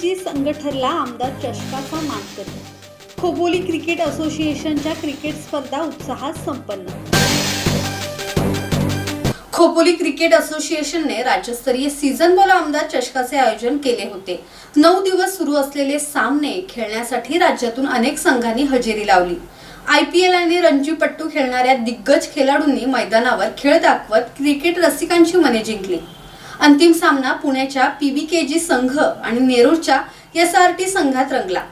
जी संघ ठरला आमदार चषकाचा मानकरी खोबोली क्रिकेट असोसिएशनच्या क्रिकेट स्पर्धा उत्साहात संपन्न. खोपोली क्रिकेट असोसिएशनने राज्यस्तरीय सीझन बॉल आमदार चषकाचे आयोजन केले होते. नऊ दिवस सुरू असलेले सामने खेळण्यासाठी राज्यातून अनेक संघांनी हजेरी लावली. आय पी एल आणि रणजीपट्टू खेळणाऱ्या दिग्गज खेळाडूंनी मैदानावर खेळ दाखवत क्रिकेट रसिकांची मने जिंकली. अंतिम सामना पुण्याच्या पीबीकेजी संघ आणि नेरूरच्या एस आर टी संघात रंगला.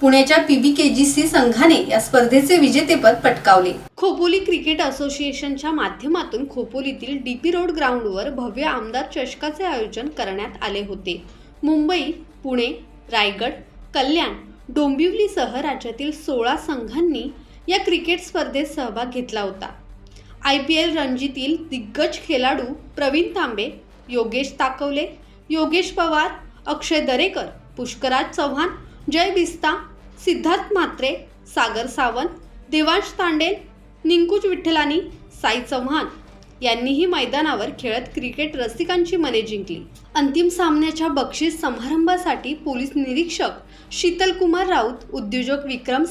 पुण्याच्या पीबीकेजीसी संघाने या स्पर्धेचे विजेतेपद पटकावले. खोपोली क्रिकेट असोसिएशनच्या माध्यमातून खोपोलीतील डीपी रोड ग्राउंडवर भव्य आमदार चषकाचे आयोजन करण्यात आले होते. मुंबई पुणे रायगड कल्याण डोंबिवलीसह राज्यातील सोळा संघांनी या क्रिकेट स्पर्धेत सहभाग घेतला होता. आय पी एल रणजीतील दिग्गज खेळाडू प्रवीण तांबे योगेश ताकवले योगेश पवार अक्षय दरेकर पुष्कराज चव्हाण जय बिस्ता सिद्धार्थ म्हात्रे सागर सावंत देवांश तांडेल निंकुज विठ्ठलानी साई चव्हाण यांनीही मैदानावर खेळत क्रिकेट रसिकांची मने जिंकली. अंतिम सामन्याच्या बक्षीस समारंभासाठी पोलीस निरीक्षक शीतल कुमार राऊत उद्योजक विक्रम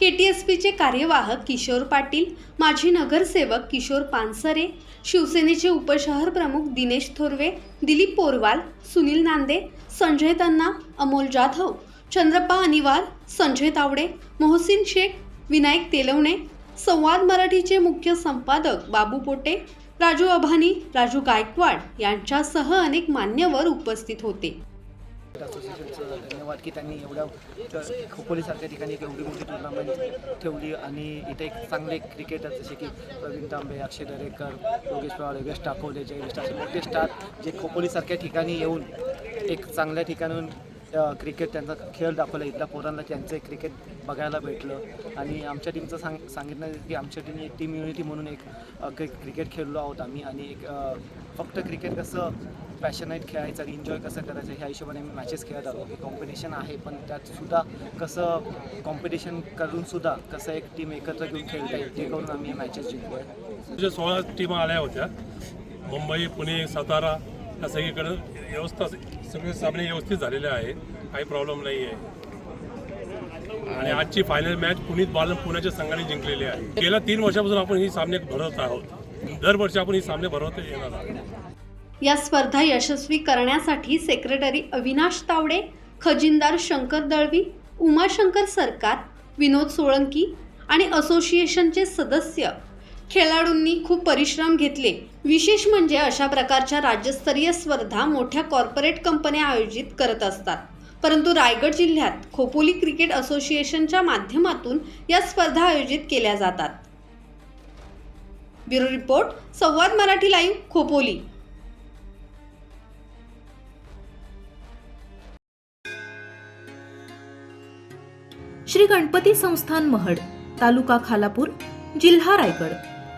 के टी एस पीचे कार्यवाहक किशोर पाटील माजी नगरसेवक किशोर पानसरे शिवसेनेचे उपशहर प्रमुख दिनेश थोरवे दिलीप पोरवाल सुनील नांदे संजय तन्ना अमोल जाधव चंद्रप्पा अनिवार संजय तावडे मोहसिन शेख विनायक तेलवणे संवाद मराठीचे मुख्य संपादक बाबू पोटे राजू अभानी राजू गायकवाड यांच्यासह अनेक मान्यवर उपस्थित होते. असोसिएशनचं धन्यवाद की त्यांनी एवढ्या खोपोलीसारख्या ठिकाणी एक एवढी मोठी टुर्नामेंट ठेवली आणि इथे एक चांगले क्रिकेटर जसे की प्रवीण तांबे अक्षय दरेकर योगेश पवार योगेश टाकोले जयेश असे मोठे स्टार जे खोपोलीसारख्या ठिकाणी येऊन एक चांगल्या ठिकाणून क्रिकेट त्यांचा खेळ दाखवला. इथल्या पोरांना त्यांचं क्रिकेट बघायला भेटलं. आणि आमच्या टीमचं सांग सांगितलं की आमच्या टीम एक टीम युनिटी म्हणून एक क्रिकेट खेळलो आहोत आम्ही. आणि एक फक्त क्रिकेट कसं पॅशनेट खेळायचं आणि एन्जॉय कसं करायचं ह्या हिशोबाने आम्ही मॅचेस खेळत आलो. की कॉम्पिटिशन आहे पण त्यातसुद्धा कसं कॉम्पिटिशन करूनसुद्धा कसं एक टीम एकत्र घेऊन खेळता येईल ते करून आम्ही मॅचेस जिंकलो आहे सोळा टीम आल्या होत्या. मुंबई पुणे सातारा या सगळीकडं व्यवस्था सगळे सामने व्यवस्थित झालेले आहे. काही प्रॉब्लेम नाही आहे. आणि आजची फायनल मॅच पुणित बालन पुण्याच्या संघाने जिंकलेली आहे. गेल्या तीन वर्षापासून आपण ही सामने भरवत आहोत. दरवर्षी आपण ही सामने भरवत येणार आहोत. या स्पर्धा यशस्वी करण्यासाठी सेक्रेटरी अविनाश तावडे खजिनदार शंकर दळवी उमाशंकर सरकार विनोद सोळंकी आणि असोसिएशनचे सदस्य खेळाडूंनी खूप परिश्रम घेतले. विशेष म्हणजे अशा प्रकारच्या राज्यस्तरीय स्पर्धा मोठ्या कॉर्पोरेट कंपन्या आयोजित करत असतात. परंतु रायगड जिल्ह्यात खोपोली क्रिकेट असोसिएशनच्या माध्यमातून या स्पर्धा आयोजित केल्या जातात. Bureau report Samvad Marathi live Khopoli. Shri Ganpati संस्थान महड तालुका खालापूर जिल्हा रायगड.